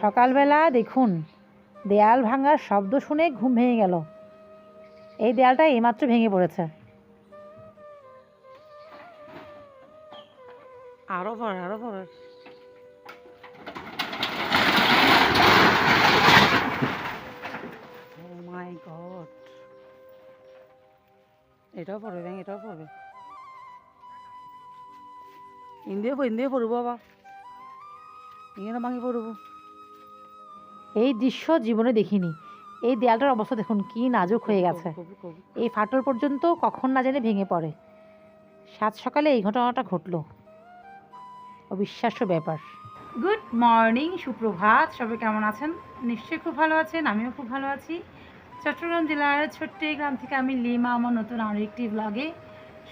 সকালবেলা দেখুন, দেয়াল ভাঙার শব্দ শুনে ঘুম ভেঙে গেল। এই দেয়ালটা এইমাত্র ভেঙে পড়েছে। আরও পড়ে, আরও মাই গড এটাও পড়বে ব্যাং এটাও পড়বে। ইন্দিয়ে পড়ব আবার। পড়ব এই দৃশ্য জীবনে দেখিনি। এই দেয়ালটার অবস্থা দেখুন কি নাজুক হয়ে গেছে এই ফাটল পর্যন্ত কখন না জানে ভেঙে পড়ে সাত সকালে এই ঘটনাটা ঘটলো। অবিশ্বাস্য ব্যাপার গুড মর্নিং সুপ্রভাত সবাই কেমন আছেন? নিশ্চয়ই খুব ভালো আছেন আমিও খুব ভালো আছি। চট্টগ্রাম জেলার ছোট্ট এই গ্রাম থেকে আমি লিমা আমার নতুন আরেকটি ব্লগে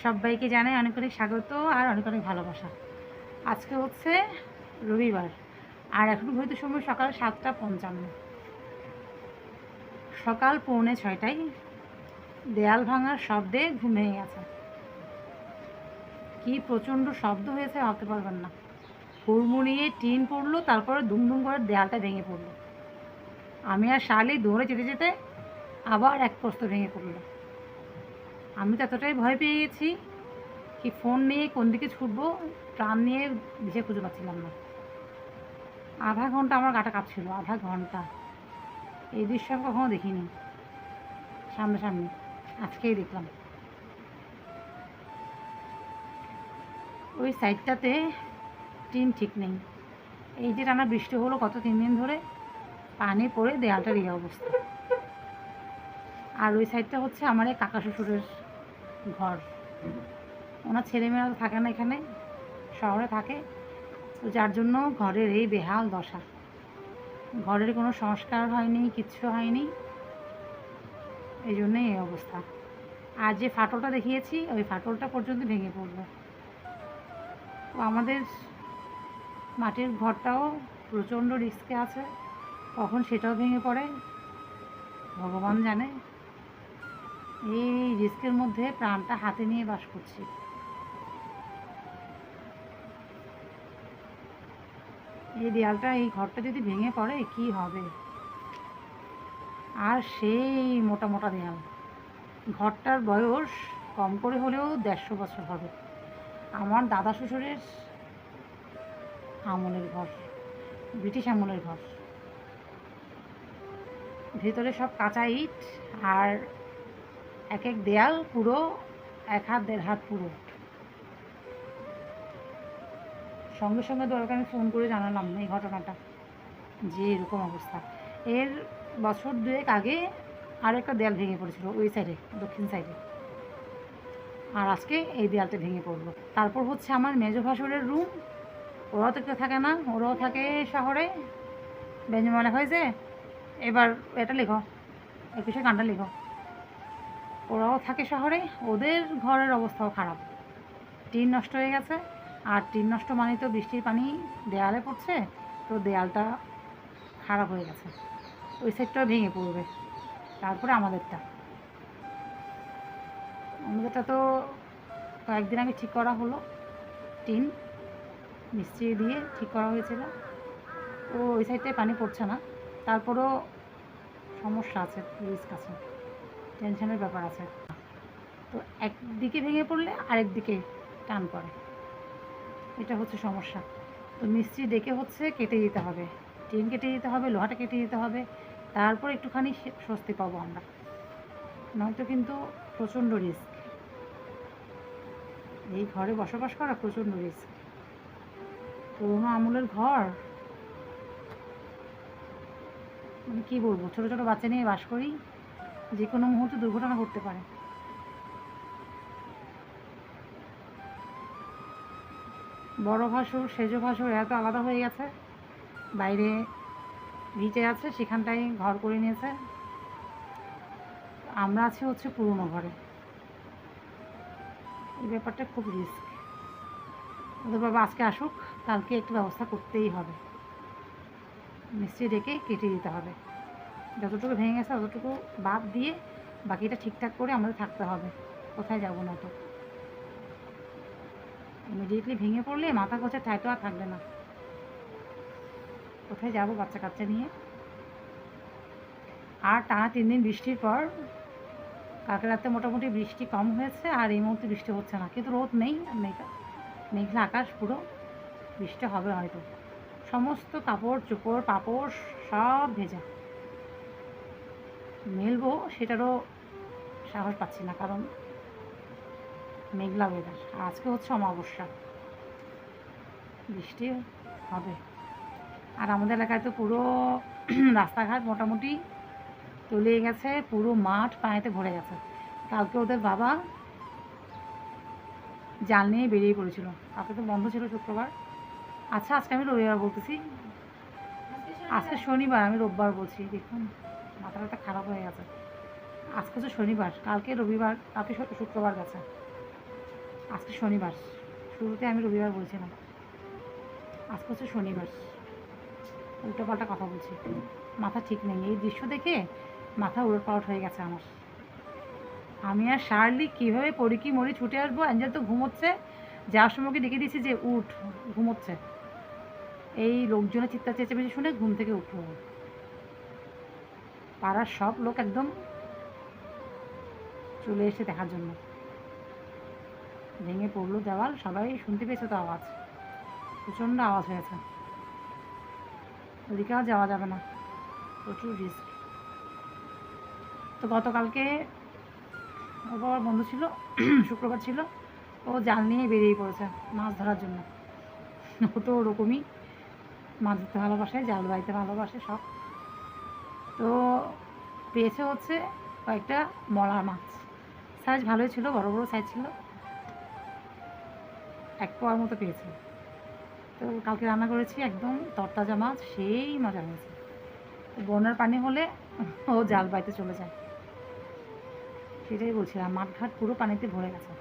সবাইকে জানাই অনেক অনেক স্বাগত আর অনেক অনেক ভালোবাসা। আজকে হচ্ছে রবিবার। আর এখন হয়তো সময় সকাল সাতটা পঞ্চান্ন। সকাল পৌনে ছয়টায় দেয়াল ভাঙার শব্দে ঘুম ভেঙে গেছে। কি প্রচণ্ড শব্দ হয়েছে ভাবতে পারবেন না। হুড়মুড়িয়ে টিন পড়ল, তারপরে দুমদুম করে দেয়ালটা ভেঙে পড়ল। আমি আর শালি দৌড়ে যেতে যেতে আবার এক প্রস্ত ভেঙে পড়ল। আমি তো এতটাই ভয় পেয়ে গেছি কি ফোন নিয়ে কোন দিকে ছুটবো, প্রাণ নিয়ে দিশে খুঁজে পাচ্ছিলাম না। আধা ঘণ্টা আমার গাটা কাঁপছিল, আধা ঘণ্টা। এই দৃশ্য আমি কখনো দেখিনি। সামনাসামনি, আজকেই দেখলাম। ওই সাইডটাতে টিন ঠিক নেই। এই যে টানা বৃষ্টি হলো কত তিন দিন ধরে, পানি পড়ে দেয়ালটার এই অবস্থা। আর ওই সাইডটা হচ্ছে আমার এই কাকা শ্বশুরের ঘর। ওনার ছেলেমেয়েরা থাকে না এখানে, শহরে থাকে। তো যার জন্য ঘরের এই বেহাল দশা। ঘরের কোনো সংস্কার হয়নি, কিচ্ছু হয়নি। এই জন্যই এই অবস্থা। আর যে ফাটলটা দেখিয়েছি, ওই ফাটলটা পর্যন্ত ভেঙে পড়বে তো আমাদের মাটির ঘরটাও প্রচণ্ড রিস্কে আছে। কখন সেটাও ভেঙে পড়ে, ভগবান জানে। এই রিস্কের মধ্যে প্রাণটা হাতে নিয়ে বাস করছি। এই দেয়ালটা, এই ঘরটা যদি ভেঙে পড়ে, কি হবে? আর সেই মোটা মোটা দেয়াল। ঘরটার বয়স কম করে হলেও দেড়শো বছর হবে। আমার দাদা শ্বশুরের আমলের ঘর, ব্রিটিশ আমলের ঘর। ভেতরে সব কাঁচা ইট আর এক এক দেয়াল পুরো, এক হাত, দেড় হাত পুরো। সঙ্গে সঙ্গে দরকার আমি ফোন করে জানালাম এই ঘটনাটা, যে এরকম অবস্থা। এর বছর দুয়েক আগে আর একটা দেয়াল ভেঙে পড়েছিল ওই সাইডে দক্ষিণ সাইডে আর আজকে এই দেয়ালটা ভেঙে পড়ল। তারপর হচ্ছে আমার মেজো ভাসুরের রুম ওরাও তো কেউ থাকে না, ওরাও থাকে শহরে ব্যঞ্জনমা লেখা হয়েছে। এবার এটা লেখো, একুশে গানটা লেখো। ওরাও থাকে শহরে, ওদের ঘরের অবস্থাও খারাপ। টিন নষ্ট হয়ে গেছে। আর টিন নষ্ট মানে তো বৃষ্টির পানি দেয়ালে পড়ছে, তো দেয়ালটা খারাপ হয়ে গেছে। ওই সাইডটাও ভেঙে পড়বে, তারপরে আমাদেরটা। আমাদেরটা তো কয়েকদিন আগে ঠিক করা হলো, টিন মিস্ত্রি দিয়ে ঠিক করা হয়েছিল। ও ওই সাইডটায় পানি পড়ছে না, তারপরেও সমস্যা আছে রিস্ক আছে টেনশনের ব্যাপার আছে। তো একদিকে ভেঙে পড়লে আরেক দিকে টান পড়ে। এটা হচ্ছে সমস্যা। তো মিস্ত্রি ডেকে হচ্ছে কেটে দিতে হবে। টিন কেটে দিতে হবে, লোহাটা কেটে দিতে হবে। তারপর একটুখানি স্বস্তি পাবো আমরা। নয়তো কিন্তু প্রচণ্ড রিস্ক এই ঘরে বসবাস করা প্রচণ্ড রিস্ক পুরোনো আমলের ঘর। মানে কী বলব? ছোটো ছোটো বাচ্চা নিয়ে বাস করি। যে কোনো মুহূর্তে দুর্ঘটনা ঘটতে পারে। বড় ভাসুর, সেজ ভাসুর এত আলাদা হয়ে গেছে। বাইরে ভিটে আছে সেখানটায় ঘর করে নিয়েছে। আমরা আছি হচ্ছে পুরনো ঘরে। এই ব্যাপারটা খুব রিস্ক ওদের বাবা আজকে আসুক, কালকে একটু ব্যবস্থা করতেই হবে। মিস্ত্রি ডেকে কেটে দিতে হবে। যতটুকু ভেঙে গেছে ততটুকু বাদ দিয়ে বাকিটা ঠিকঠাক করে আমাদের থাকতে হবে। কোথায় যাব না তো? ইমিডিয়েটলি ভেঙে পড়লে মাথা গোছা ঠাইটো আর থাকবে না। কোথায় যাব বাচ্চা কাচ্চা নিয়ে? আর টানা তিন দিন বৃষ্টির পর, কালকে রাতে মোটামুটি বৃষ্টি কম হয়েছে আর এই মুহূর্তে বৃষ্টি হচ্ছে না। কিন্তু রোদ নেই, মেঘা, মেঘলা আকাশ পুরো বৃষ্টি হবে হয়তো। সমস্ত কাপড়, চোপড়, পাপড় সব ভেজা। মেলবো, সেটারও সাহস পাচ্ছি না কারণ মেঘলা ওয়েদার আজকে হচ্ছে অমাবস্যা। বৃষ্টি হবে। আর আমাদের এলাকায় তো পুরো রাস্তাঘাট মোটামুটি তলিয়ে গেছে, পুরো মাঠ পায়েতে ভরে গেছে। কালকে ওদের বাবা জাল নিয়ে বেরিয়ে পড়েছিল। কালকে তো বন্ধ ছিল শুক্রবার। আচ্ছা আজকে আমি রবিবার বলতেছি। আজকে শনিবার, আমি রোববার বলছি। দেখুন, মাথাটা খারাপ হয়ে গেছে। আজকে তো শনিবার, কালকে রবিবার, কালকে শুক্রবার গেছে। আজকে শনিবার। শুরুতে আমি রবিবার বলছিলাম। আজকে হচ্ছে শনিবার। উল্টো পাল্টা কথা বলছি। মাথা ঠিক নেই। এই দৃশ্য দেখে মাথা উলট পালট হয়ে গেছে আমার। আমি আর শার্লি কীভাবে পড়ি কি মরি ছুটে আসব? অ্যাঞ্জেল তো ঘুমোচ্ছে। যাওয়ার সময়কে ডেকে দিয়েছি যে, উঠ, ঘুমোচ্ছে। এই লোকজনের চিৎকার চেঁচামেচি শুনে ঘুম থেকে উঠল। পাড়ার সব লোক একদম চলে এসে দেখার জন্য। ভেঙে পড়ল দেওয়াল, সবাই শুনতে পেয়েছে তো আওয়াজ। প্রচণ্ড আওয়াজ হয়েছে। ওদিকে আর যাওয়া যাবে না। প্রচুর রিস্ক তো গতকালকে ওর বাবার বন্ধু ছিল, শুক্রবার ছিল। ও জাল নিয়ে বেরিয়ে পড়েছে মাছ ধরার জন্য। ও তো ওরকমই মাছ ধরতে ভালোবাসে, জাল বাইতে ভালোবাসে সব। তো পেয়েছে হচ্ছে কয়েকটা মলা মাছ। সাইজ ভালোই ছিল, বড় বড় সাইজ ছিল। এক পোয়ার মতো পেয়েছে। তো কালকে রান্না করেছি একদম তরতাজা মাছ, সেই মজা হয়েছে। বন্যার পানি হলে ও জাল বাইতে চলে যায়। সেটাই বলছিলাম, মাঠঘাট পুরো পানিতে ভরে গেছে।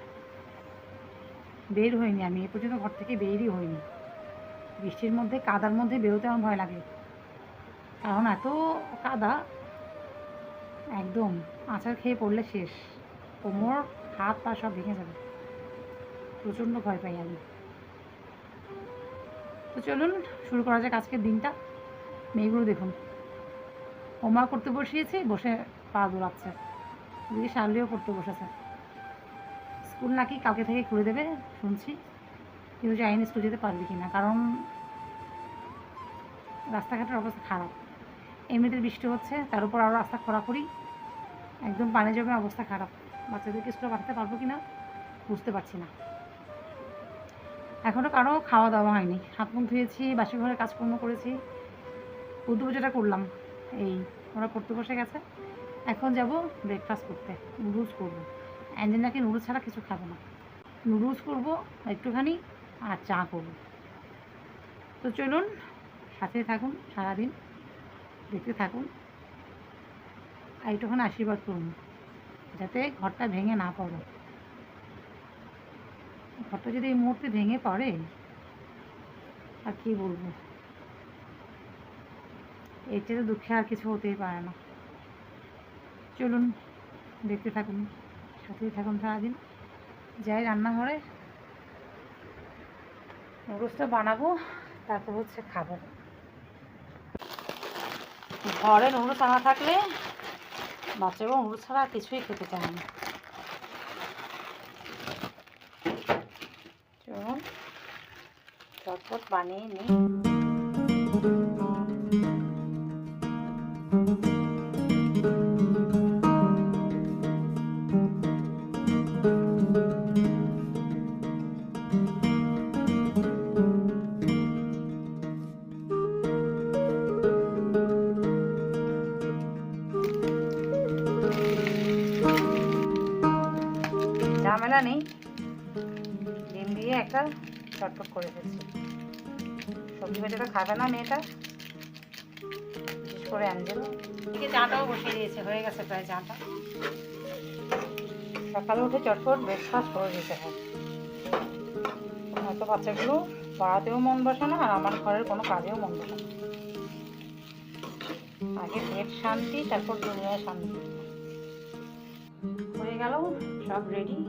বের হইনি আমি, এ পর্যন্ত ঘর থেকে বেরই হইনি বৃষ্টির মধ্যে, কাদার মধ্যে বেরোতে আমার ভয় লাগে। কারণ এত কাদা, একদম আচার খেয়ে পড়লে শেষ। কোমর, হাত পা সব ভেঙে যাবে। প্রচণ্ড ভয় পাই আমি। তো চলুন, শুরু করা যাক আজকের দিনটা। মেয়েগুলো দেখুন। হোমওয়ার্ক করতে বসিয়েছে, বসে পা দোলাচ্ছে। দিদি শার্লিও করতে বসেছে। স্কুল নাকি কালকে থেকে খুলে দেবে, শুনছি। কিন্তু জানি স্কুল যেতে পারবে কি না কারণ রাস্তাঘাটের অবস্থা খারাপ। এমনিতে বৃষ্টি হচ্ছে, তার উপর আরও রাস্তা খোরাখুরি একদম পানি জমে অবস্থা খারাপ। বাচ্চাদেরকে স্কুলে পাঠাতে পারব কি না বুঝতে পারছি না। এখনও কারও খাওয়া দাওয়া হয়নি। হাত মুখ ধুয়েছি, বাসি ঘরের কাজকর্ম করেছি। উদ্দু যেটা করলাম। এই, ওরা পড়তে বসে গেছে। এখন যাব ব্রেকফাস্ট করতে। নুডলস করব। অ্যাঞ্জেল নাকি নুডলস ছাড়া কিছু খাবে না। নুডলস করব, একটুখানি, আর চা করব। তো চলুন, সাথে থাকুন সারাদিন। দেখতে থাকুন। আর একটুখানি আশীর্বাদ করুন, যাতে ঘরটা ভেঙে না পড়ে। ঘরটা যদি এই মুহূর্তে ভেঙে পড়ে আর কি বলব? এর চেয়ে দুঃখে আর কিছু হতেই পারে না। চলুন, দেখতে থাকুন, সাথেই থাকুন সারাদিন। যাই রান্নাঘরে নুডলসটা বানাবো, তারপর হচ্ছে খাব। ঘরে নুডলস আনা থাকলে বাচ্চাগুলো নুডলস ছাড়া কিছুই খেতে চায় না চলুন চটপট বানিয়ে নিই। ঝামেলা নেই। ডিম দিয়ে একটা চটপট করে ফেলছি সবজি খাবে না মেয়েটা। বিশেষ করে অ্যাঞ্জেল। এদিকে চাটাও বসিয়ে দিয়েছে হয়ে গেছে প্রায় চাটা। সকালে উঠে চটপট ব্রেকফাস্ট করে দিতে হয় হয়তো বাচ্চাগুলো পড়াতেও মন বসে না আর আমার ঘরের কোনো কাজেও মন বসে না। আগে পেট শান্তি তারপর দুনিয়ায় শান্তি। হয়ে গেল সব রেডি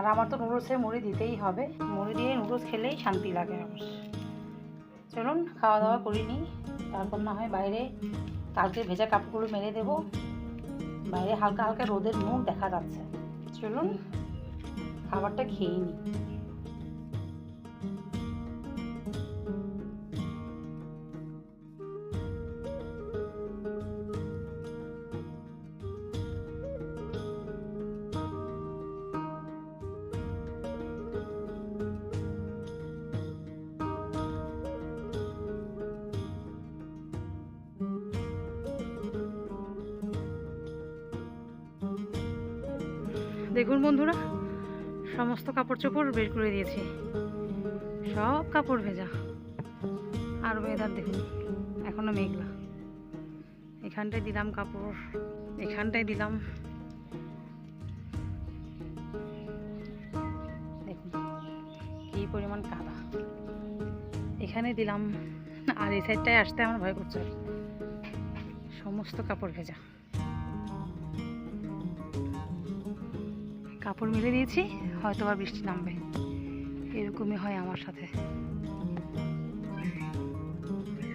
আর আমার তো নুডলসের মুড়ি দিতেই হবে। মুড়ি দিয়ে নুডলস খেলেই শান্তি লাগে। আমার চলুন খাওয়া দাওয়া করিনি তারপর না হয় বাইরে কালকে ভেজা কাপড়গুলো মেরে দেব। বাইরে হালকা হালকা রোদের মুখ দেখা যাচ্ছে। চলুন, খাবারটা খেয়ে নিই। কাপড় চোপড় বের করে দিয়েছি। সব কাপড় ভেজা। আর ওয়েদার দেখুন, এখনও মেঘলা। এখানটায় দিলাম কাপড়, এখানটায় দিলাম। দেখুন, কী পরিমাণ কাদা। এখানে দিলাম, আর এই সাইডটায় আসতে আমার ভয় করছে। সমস্ত কাপড় ভেজা। কাপড় মেলে দিয়েছি, হয়তো আবার বৃষ্টি নামবে। এরকমই হয় আমার সাথে।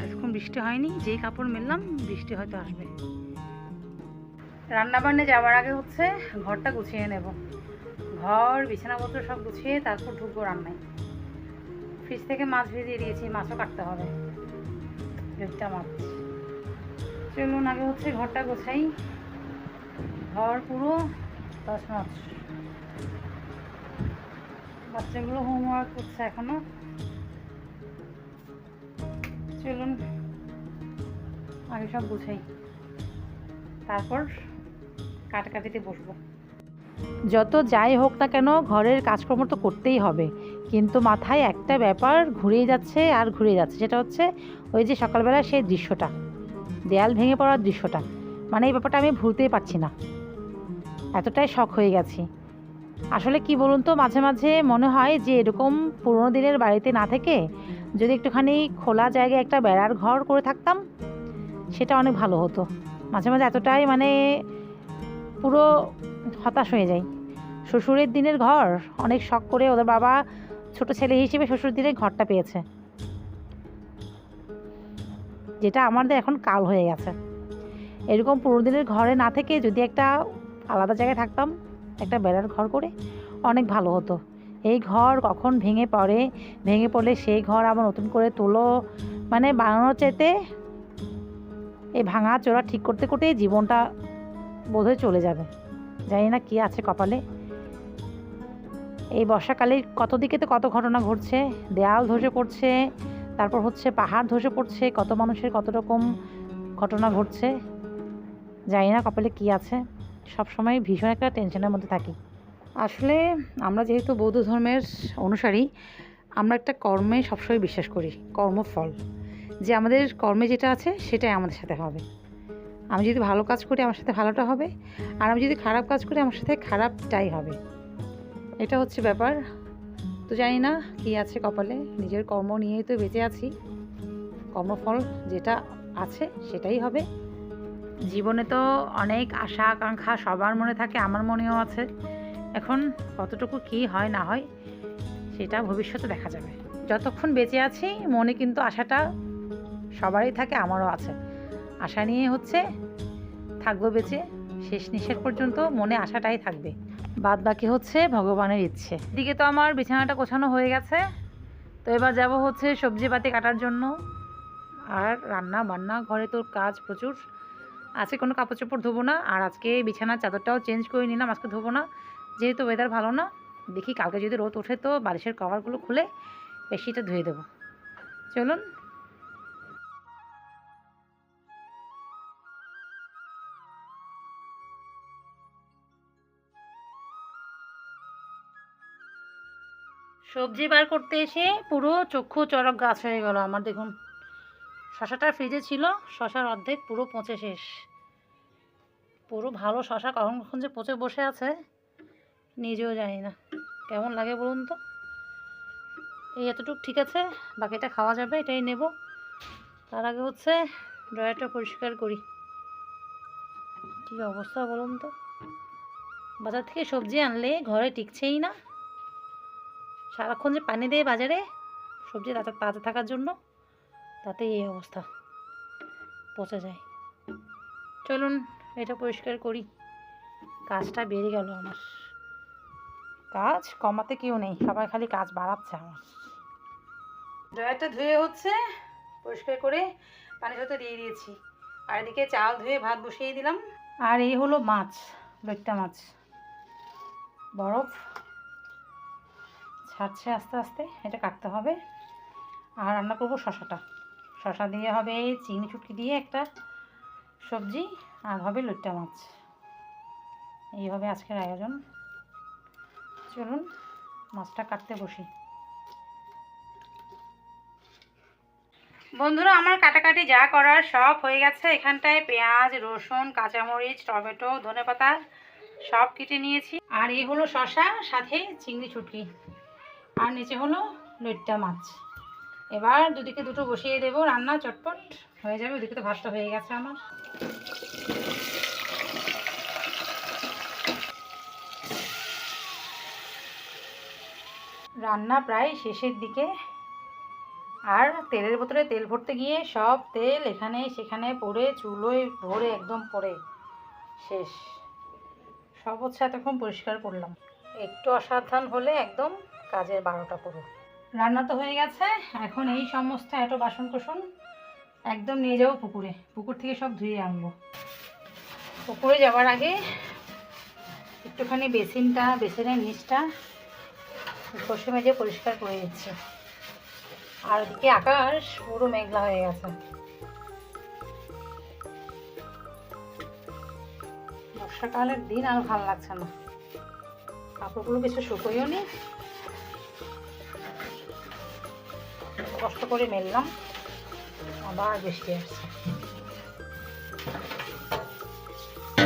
এতক্ষণ বৃষ্টি হয়নি, যেই কাপড় মেললাম, বৃষ্টি হয়তো আসবে। রান্না বান্না যাওয়ার আগে হচ্ছে ঘরটা গুছিয়ে নেব। ঘর, বিছানাপত্র সব গুছিয়ে তারপর ঢুকবো রান্নায়। ফ্রিজ থেকে মাছ ভেজিয়ে দিয়েছি, মাছও কাটতে হবে। দেড়টা মাছ। চলুন আগে হচ্ছে ঘরটা গোছাই। ঘর পুরো, দশ মাছ। বাচ্চাগুলো হোমওয়ার্ক করছে এখনও। চলুন, আগে সব গুছাই। তারপর কাটাকাটিতে বসবো। যত যাই হোক না কেন, ঘরের কাজকর্ম তো করতেই হবে। কিন্তু মাথায় একটা ব্যাপার ঘুরেই যাচ্ছে আর ঘুরে যাচ্ছে, সেটা হচ্ছে ওই যে সকালবেলা সেই দৃশ্যটা, দেয়াল ভেঙে পড়ার দৃশ্যটা। মানে এই ব্যাপারটা আমি ভুলতেই পারছি না। এতটাই শখ হয়ে গেছি। আসলে কি বলুন তো, মাঝে মাঝে মনে হয় যে এরকম পুরোনো দিনের বাড়িতে না থেকে যদি একটুখানি খোলা জায়গায় একটা বেড়ার ঘর করে থাকতাম, সেটা অনেক ভালো হতো। মাঝে মাঝে এতটাই মানে পুরো হতাশ হয়ে যায় শ্বশুরের দিনের ঘর অনেক শখ করে ওদের বাবা ছোট ছেলে হিসেবে শ্বশুর দিনের ঘরটা পেয়েছে। যেটা আমাদের এখন কাল হয়ে গেছে। এরকম পুরোনো দিনের ঘরে না থেকে যদি একটা আলাদা জায়গায় থাকতাম একটা বেড়ার ঘর করে, অনেক ভালো হতো। এই ঘর কখন ভেঙে পড়ে, ভেঙে পড়লে সেই ঘর আবার নতুন করে তোলো মানে বানানোর চাইতে এই ভাঙা চোরা ঠিক করতে করতেই জীবনটা বোধহয় চলে যাবে। জানি না কী আছে কপালে। এই বর্ষাকালে কত দিকে তো কত ঘটনা ঘটছে, দেয়াল ধসে পড়ছে, তারপর হচ্ছে পাহাড় ধসে পড়ছে, কত মানুষের কত রকম ঘটনা ঘটছে, জানি না কপালে কী আছে। সব সময় ভীষণ একটা টেনশনের মধ্যে থাকি। আসলে আমরা যেহেতু বৌদ্ধ ধর্মের অনুসারী, আমরা একটা কর্মে সবসময় বিশ্বাস করি, কর্মফল। যে আমাদের কর্মে যেটা আছে, সেটাই আমাদের সাথে হবে। আমি যদি ভালো কাজ করি, আমার সাথে ভালোটা হবে। আর আমি যদি খারাপ কাজ করি, আমার সাথে খারাপটাই হবে। এটা হচ্ছে ব্যাপার। তো জানি না কী আছে কপালে। নিজের কর্ম নিয়েই তো বেঁচে আছি। কর্মফল যেটা আছে, সেটাই হবে। জীবনে তো অনেক আশা, আকাঙ্ক্ষা সবার মনে থাকে, আমার মনেও আছে। এখন কতটুকু কি হয়, না হয়, সেটা ভবিষ্যতে দেখা যাবে। যতক্ষণ বেঁচে আছি, মনে কিন্তু আশাটা সবারই থাকে, আমারও আছে। আশা নিয়ে হচ্ছে থাকব বেঁচে, শেষ নিঃশ্বাস পর্যন্ত মনে আশাটাই থাকবে। বাদ বাকি হচ্ছে ভগবানের ইচ্ছে। এদিকে তো আমার বিছানাটা গোছানো হয়ে গেছে। তো এবার যাব হচ্ছে সবজি পাতি কাটার জন্য। আর রান্না বান্না ঘরে তোর কাজ প্রচুর। আজকে কোনো কাপড় চোপড় ধোবো না, আর আজকে বিছানার চাদরটাও চেঞ্জ করে নিলাম, আজকে ধোবো না। যেহেতু ওয়েদার ভালো না, দেখি কালকে যদি রোদ ওঠে তো বালিশের কভারগুলো খুলে বেশিটা ধুয়ে দেবো। চলুন। সবজি বার করতে এসে পুরো চক্ষু চড়ক গাছ হয়ে গেল আমার, দেখুন। শশাটা ফ্রিজে ছিল, শশার অর্ধেক পুরো পচে শেষ। পুরো ভালো শশা কখন কখন যে পচে বসে আছে, নিজেও জানি না। কেমন লাগে বলুন তো? এই এতটুকু ঠিক আছে, বাকিটা খাওয়া যাবে, এটাই নেব। তার আগে হচ্ছে ড্রয়ারটা পরিষ্কার করি। কী অবস্থা বলুন তো? বাজার থেকে সবজি আনলে ঘরে টিকছেই না। সারাক্ষণ যে পানি দেয় বাজারে, সবজি তাজা থাকার জন্য। তাতে এই অবস্থা। পচে যায়। চলুন এটা পরিষ্কার করি। কাজটা বেড়ে গেল আমার। কাজ কমাতে কেউ নেই সবাই খালি কাজ বাড়াচ্ছে আমার। ড্রয়ারটা ধুয়ে হচ্ছে পরিষ্কার করে পানির সাথে দিয়ে দিয়েছি। আর এদিকে চাল ধুয়ে ভাত বসিয়ে দিলাম। আর এই হলো মাছ লইট্টা মাছ। বরফ ছাড়ছে আস্তে আস্তে এটা কাটতে হবে। আর রান্না করব শশাটা। শশা দিয়ে হবে চিংড়ি চুটকি দিয়ে একটা সবজি আর হবে লুট্টা মাছ। এই হবে আজকের আয়োজন। চলুন মাছটা কাটতে বসি। বন্ধুরা, আমার কাটাকাটি যা করার সব হয়ে গেছে। এখানটায় পেঁয়াজ, রসুন, কাঁচামরিচ, টমেটো, ধনেপাতা সব কেটে নিয়েছি। আর এই হলো শশা সাথে চিংড়ি চুটকি। আর নিচে হলো লইট্টা মাছ। এবার দুদিকে দুটো বসিয়ে দেবো, রান্না চটপট হয়ে যাবে, ওদিকে তো ভাতটা হয়ে গেছে আমার। রান্না প্রায় শেষের দিকে। আর তেলের বোতলে তেল ভরতে গিয়ে সব তেল এখানে সেখানে পড়ে, চুলোয় ভরে একদম পড়ে। শেষ। সব হচ্ছে এতক্ষণ পরিষ্কার করলাম। একটু অসাবধান হলে একদম কাজের বারোটা পুরো রান্না তো হয়ে গেছে, এখন এই সমস্ত এত বাসন কোসন একদম নিয়ে যাব পুকুরে। পুকুর থেকে সব ধুয়ে আনব। পুকুরে যাওয়ার আগে একটুখানি বেসিনটা, বেসিনের নিচটা ঘষে মেজে পরিষ্কার করে দিচ্ছি আর ওদিকে আকাশ পুরো মেঘলা হয়ে গেছে। বর্ষাকালের দিন আর ভালো লাগছে না। কাপড়গুলো কিছু শুকোইও নি। কষ্ট করে মেললাম। আবার বৃষ্টি আসছে।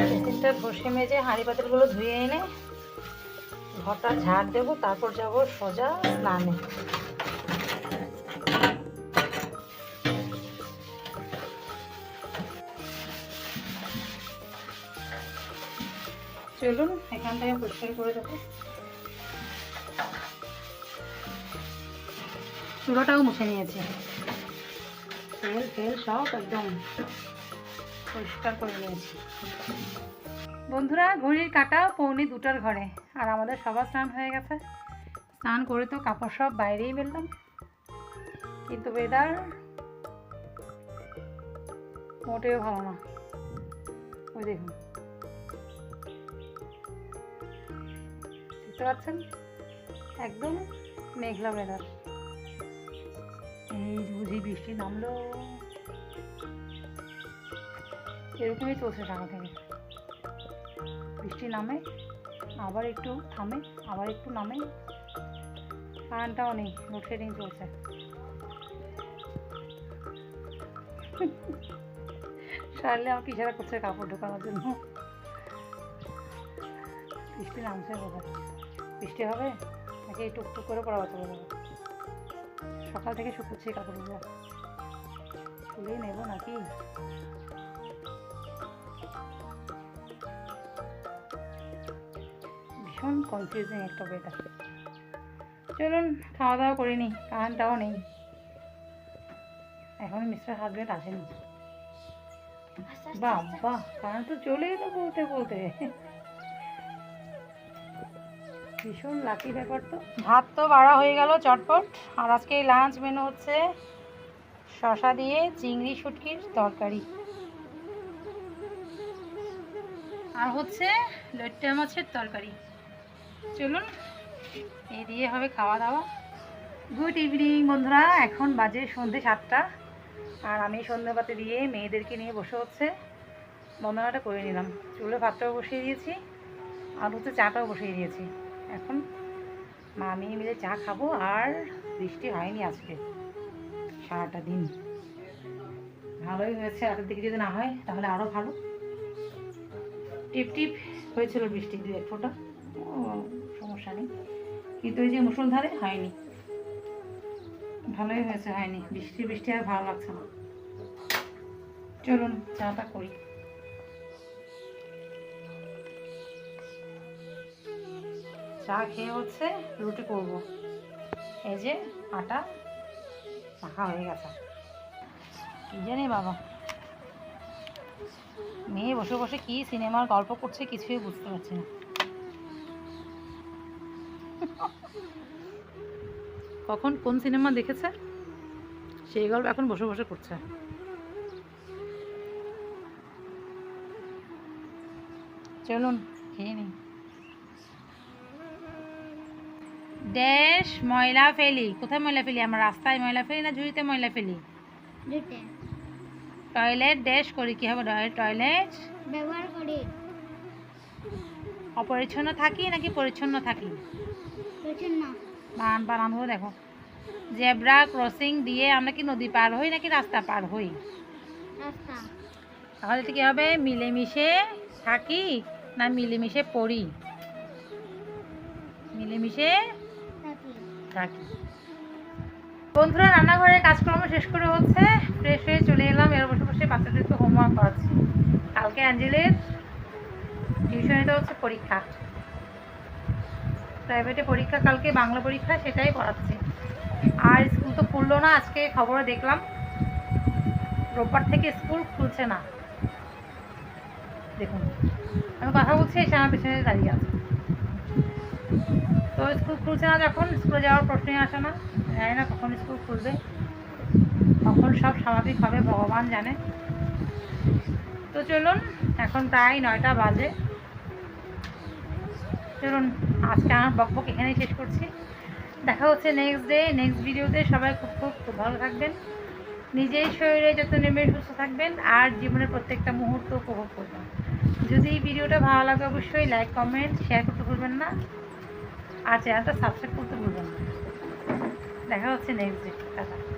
বেসিনটা ঘষে মেজে হাঁড়ি পাতিলগুলো ধুয়ে এনে ঘরটা ঝাড় দেবো, তারপর যাব সোজা স্নানে। চলুন, এখান থেকে পরিষ্কার করে দেবো। চুলোটাও মুছে নিয়েছি। তেল তেল সব একদম পরিষ্কার করে নিয়েছি। বন্ধুরা, ঘড়ির কাটা পৌনে দুটার ঘরে, আর আমাদের সবার স্নান হয়ে গেছে। স্নান করে তো কাপড় সব বাইরেই মেললাম কিন্তু ওয়েদার মোটেও ভালো না। ওই দেখুন। দেখতে পাচ্ছেন? একদম মেঘলা ওয়েদার বুঝি বৃষ্টি নামলো। এরকমই চলছে থেকে বৃষ্টি নামে, আবার একটু থামে, আবার একটু নামে। কারেন্টটাও নেই লোডশেডিং চলছে। সারলে আমাকে ইশারা করছে কাপড় ঢোকানোর জন্য? বৃষ্টি নামছে বৃষ্টি হবে? নাকি টুকটুক করে পড়া যাবে? সকাল থেকে শুকুচ্ছি কাপড়গুলো তুলেই নেব নাকি? ভীষণ কনফিউজিং একটা ওয়েদার চলুন খাওয়া দাওয়া করিনি নিই কারেন্টটাও নেই। এখন মিস্টার হাজবেন্ড আসেনি। বাবা কারেন্ট তো চলে এলো বলতে বলতে। ভীষণ লাকি ব্যাপার তো। ভাত তো বাড়া হয়ে গেল চটপট। আর আজকে লাঞ্চ মেনু হচ্ছে শশা দিয়ে চিংড়ি শুটকির তরকারি। আর হচ্ছে লইট্টা মাছের তরকারি। চলুন এই দিয়ে হবে খাওয়া দাওয়া। গুড ইভিনিং বন্ধুরা। এখন বাজে সন্ধে সাতটা। আর আমি সন্ধ্যেবাতি দিয়ে মেয়েদেরকে নিয়ে বসে হচ্ছে বন্দনাটা করে নিলাম। চুলে ভাতটাও বসিয়ে দিয়েছি। আর হচ্ছে চাটাও বসিয়ে দিয়েছি। এখন মা আমি মিলে চা খাব আর বৃষ্টি হয়নি আজকে, সারাটা দিন। ভালোই হয়েছে রাতের দিকে যদি না হয় তাহলে আরও ভালো। টিপ টিপ হয়েছিল বৃষ্টি দু এক ফোটা সমস্যা নেই। কিন্তু ওই যে মুসলধারে হয়নি। ভালোই হয়েছে, হয়নি। বৃষ্টি বৃষ্টি আর ভালো লাগছে না। চলুন, চাটা করি। চা খেয়ে হচ্ছে রুটি করব। এই যে আটা, মাখা হয়ে গেছে। কি জানি বাবা। মেয়ে বসে বসে কি সিনেমার গল্প করছে কিছুই বুঝতে পারছি না। কখন কোন সিনেমা দেখেছে? সেই গল্প এখন বসে বসে করছে। চলুন, খেয়ে নিই। ড্যাশ ময়লা ফেলি কোথায় ময়লা ফেলি আমরা রাস্তায় ময়লা ফেলি না ঝুড়িতে ময়লা ফেলি টয়লেট ড্যাশ করি কি হবে? টয়লেট? ব্যবহার করি। অপরিচ্ছন্ন থাকি নাকি পরিচ্ছন্ন থাকি? বান বানান বানানগুলো দেখো। জেব্রা ক্রসিং দিয়ে আমরা কি নদী পার হই নাকি রাস্তা পার হই? রাস্তা। তাহলে কি হবে? মিলেমিশে থাকি না মিলেমিশে পড়ি? মিলেমিশে থাকি বন্ধুরা, রান্নাঘরের কাজকর্ম শেষ করে হচ্ছে ফ্রেশ হয়ে চলে এলাম। এর বসে বসে বাচ্চাদের একটু হোমওয়ার্ক করাচ্ছি। কালকে অ্যাঞ্জেলের টিউশনিতে হচ্ছে পরীক্ষা। প্রাইভেটে পরীক্ষা, কালকে বাংলা পরীক্ষা, সেটাই পড়াচ্ছি। আর স্কুল তো খুললো না, আজকে খবরে দেখলাম। রোববার থেকে স্কুল খুলছে না। দেখুন, আমি কথা বলছি, এসে আমার পেছনে দাঁড়িয়ে আছে। তো স্কুল খুলছে না যখন, স্কুলে যাওয়ার প্রশ্নই আসে না। জানি না কখন স্কুল খুলবে। কখন সব স্বাভাবিক হবে, ভগবান জানে। তো চলুন, এখন প্রায় নয়টা বাজে। চলুন, আজকে আমার বকবক এখানেই শেষ করছি। দেখা হচ্ছে নেক্সট ডে নেক্সট ভিডিওতে সবাই খুব খুব খুব ভালো থাকবেন। নিজেই শরীরে যত নেমে সুস্থ থাকবেন, আর জীবনের প্রত্যেকটা মুহূর্ত উপভোগ করবেন। যদি এই ভিডিওটা ভালো লাগে, অবশ্যই লাইক কমেন্ট শেয়ার করতে ভুলবেন না। আর চ্যানেলটা সাবস্ক্রাইব করতে ভুলবেন না। দেখা হচ্ছে নেক্সট ভিডিও টাটা।